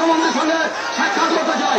মুখ্যমন্ত্রীর সঙ্গে সাক্ষাৎ করতে চাই।